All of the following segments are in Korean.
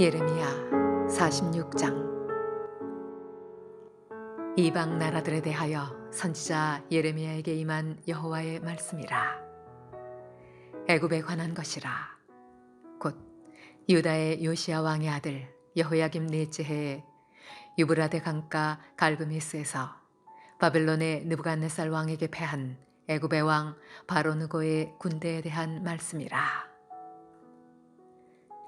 예레미야 46장. 이방 나라들에 대하여 선지자 예레미야에게 임한 여호와의 말씀이라. 애굽에 관한 것이라. 곧 유다의 요시야 왕의 아들 여호야김 넷째 해에 유브라데 강가 갈그미스에서 바벨론의 느부갓네살 왕에게 패한 애굽의 왕 바로느고의 군대에 대한 말씀이라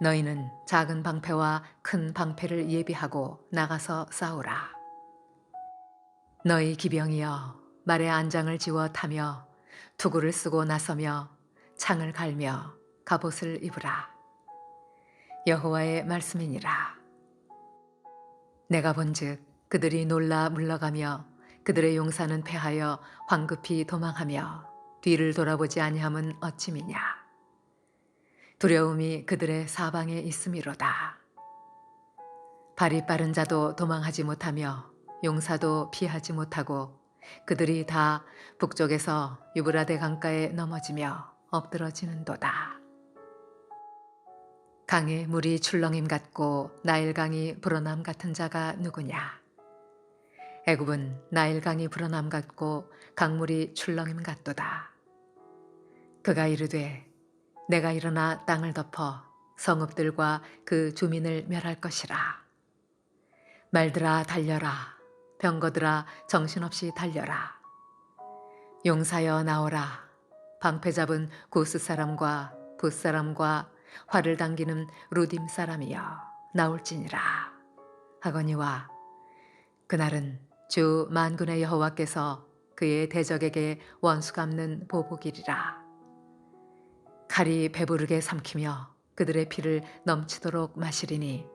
너희는 작은 방패와 큰 방패를 예비하고 나가서 싸우라. 너희 기병이여 말에 안장을 지워 타며 투구를 쓰고 나서며 창을 갈며 갑옷을 입으라. 여호와의 말씀이니라. 내가 본즉 그들이 놀라 물러가며 그들의 용사는 패하여 황급히 도망하며 뒤를 돌아보지 아니함은 어찌미냐. 두려움이 그들의 사방에 있음이로다. 발이 빠른 자도 도망하지 못하며 용사도 피하지 못하고 그들이 다 북쪽에서 유브라데 강가에 넘어지며 엎드러지는도다. 강에 물이 출렁임 같고 나일강이 불어남 같은 자가 누구냐? 애굽은 나일강이 불어남 같고 강물이 출렁임 같도다. 그가 이르되 내가 일어나 땅을 덮어 성읍들과 그 주민을 멸할 것이라. 말들아 달려라. 병거들아 정신없이 달려라. 용사여 나오라. 방패 잡은 구스 사람과 붓 사람과 활을 당기는 루딤 사람이여 나올지니라. 하거니와 그날은 주 만군의 여호와께서 그의 대적에게 원수 갚는 보복이리라. 칼이 배부르게 삼키며 그들의 피를 넘치도록 마시리니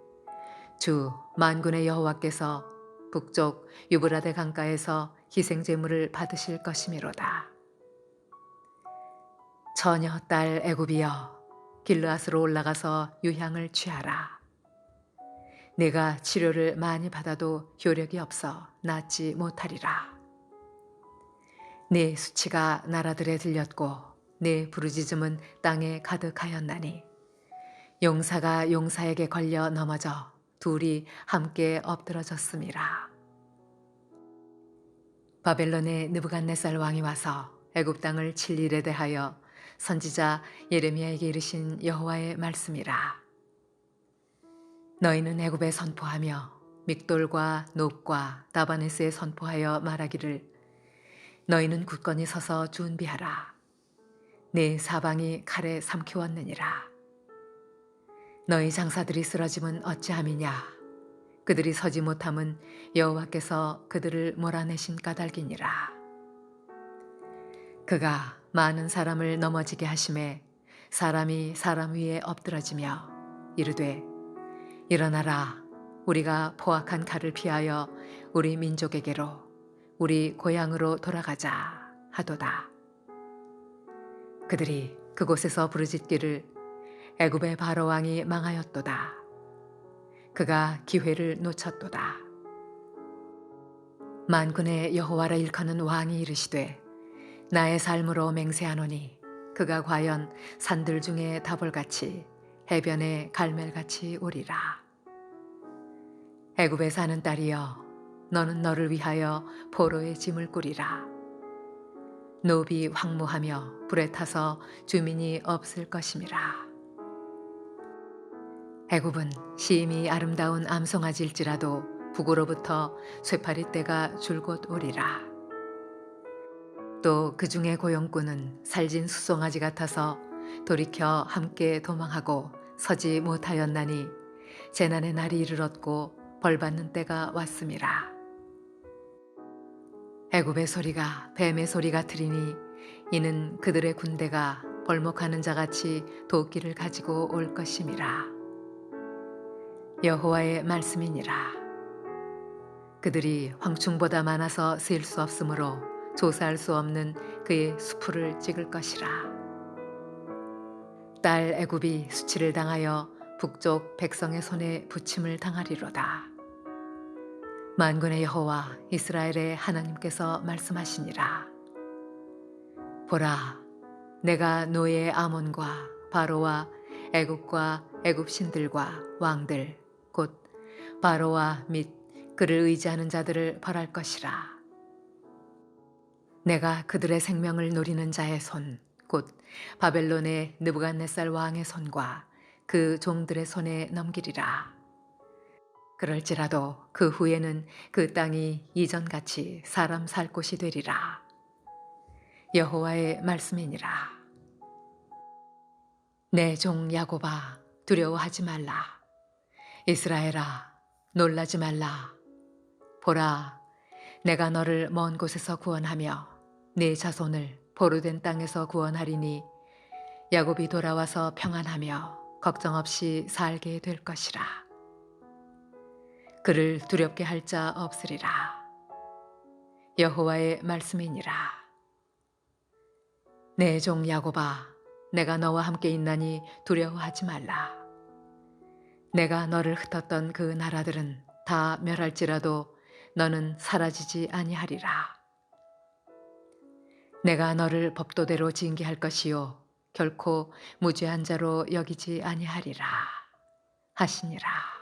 주 만군의 여호와께서 북쪽 유브라데 강가에서 희생 제물을 받으실 것이미로다. 처녀 딸 애굽이여 길르앗으로 올라가서 유향을 취하라. 내가 치료를 많이 받아도 효력이 없어 낫지 못하리라. 네 수치가 나라들에 들렸고 내 부르짖음은 땅에 가득하였나니 용사가 용사에게 걸려 넘어져 둘이 함께 엎드러졌음이라. 바벨론의 느부갓네살 왕이 와서 애굽 땅을 칠 일에 대하여 선지자 예레미야에게 이르신 여호와의 말씀이라. 너희는 애굽에 선포하며 믹돌과 높과 다바네스에 선포하여 말하기를 너희는 굳건히 서서 준비하라. 내 사방이 칼에 삼키웠느니라. 너희 장사들이 쓰러짐은 어찌함이냐? 그들이 서지 못함은 여호와께서 그들을 몰아내신 까닭이니라. 그가 많은 사람을 넘어지게 하심에 사람이 사람 위에 엎드러지며 이르되 일어나라 우리가 포악한 칼을 피하여 우리 민족에게로 우리 고향으로 돌아가자 하도다. 그들이 그곳에서 부르짖기를 애굽의 바로 왕이 망하였도다. 그가 기회를 놓쳤도다. 만군의 여호와라 일컫는 왕이 이르시되 나의 삶으로 맹세하노니 그가 과연 산들 중에 다볼같이 해변에 갈멜같이 오리라. 애굽에 사는 딸이여 너는 너를 위하여 포로의 짐을 꾸리라. 노비 황무하며 불에 타서 주민이 없을 것임이라. 애굽은 심히 아름다운 암송아질지라도 북으로부터 쇠파리 떼가 줄곧 오리라. 또 그 중에 고용꾼은 살진 수송아지 같아서 돌이켜 함께 도망하고 서지 못하였나니 재난의 날이 이르렀고 벌받는 때가 왔음이라. 애굽의 소리가 뱀의 소리 같으리니 이는 그들의 군대가 벌목하는 자같이 도끼를 가지고 올 것임이라. 여호와의 말씀이니라. 그들이 황충보다 많아서 셀수 없으므로 조사할 수 없는 그의 수풀을 찍을 것이라. 딸 애굽이 수치를 당하여 북쪽 백성의 손에 부침을 당하리로다. 만군의 여호와 이스라엘의 하나님께서 말씀하시니라. 보라, 내가 노예 아몬과 바로와 애굽과 애굽 신들과 왕들 곧 바로와 및 그를 의지하는 자들을 벌할 것이라. 내가 그들의 생명을 노리는 자의 손, 곧 바벨론의 느부갓네살 왕의 손과 그 종들의 손에 넘기리라. 그럴지라도 그 후에는 그 땅이 이전같이 사람 살 곳이 되리라. 여호와의 말씀이니라. 내 종 야곱아 두려워하지 말라. 이스라엘아 놀라지 말라. 보라 내가 너를 먼 곳에서 구원하며 네 자손을 보르된 땅에서 구원하리니 야곱이 돌아와서 평안하며 걱정 없이 살게 될 것이라. 그를 두렵게 할 자 없으리라. 여호와의 말씀이니라. 내 종 야곱아, 내가 너와 함께 있나니 두려워하지 말라. 내가 너를 흩었던 그 나라들은 다 멸할지라도 너는 사라지지 아니하리라. 내가 너를 법도대로 징계할 것이요 결코 무죄한 자로 여기지 아니하리라 하시니라.